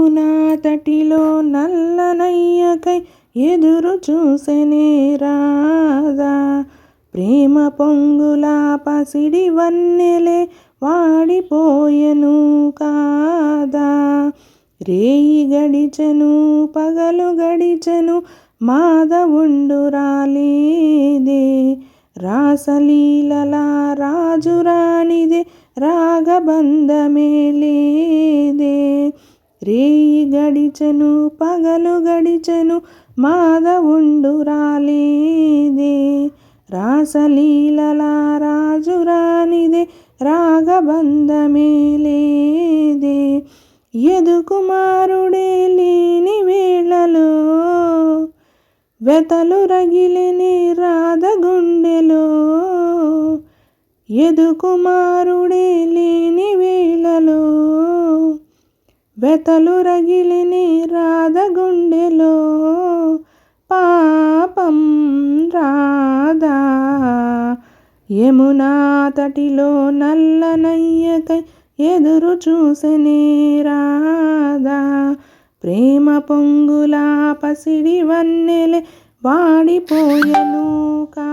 యమునా తటిలో నల్లనయ్యకై ఎదురు చూసెనే రాదా ప్రేమ పొంగులా పసిడి వన్నెలే వాడిపోయెను కాదా. రేయి గడిచెను పగలు గడిచెను మాధవుండు రాలేదే రాసలీలల రాజురానిదే రాగబంధమే లేదే. రేయి గడిచెను పగలు గడిచెను మాధవుండు రాలేదే. రాసలీలల రాజురానిదే రాగబంధమే లేదే. ఎదుకుమారుడే లేని వేళలో వెతలు రగిలిని రాధ గుండెలో యదుకుమారుడే లేని వెతలు రగిలిని రాధగుండెలో పాపం రాధా. యమునా తటిలో నల్లనయ్యకై ఎదురు చూసనే రాధా. ప్రేమ పొంగులా పసిడి వన్నెలే వాడిపోయెను కా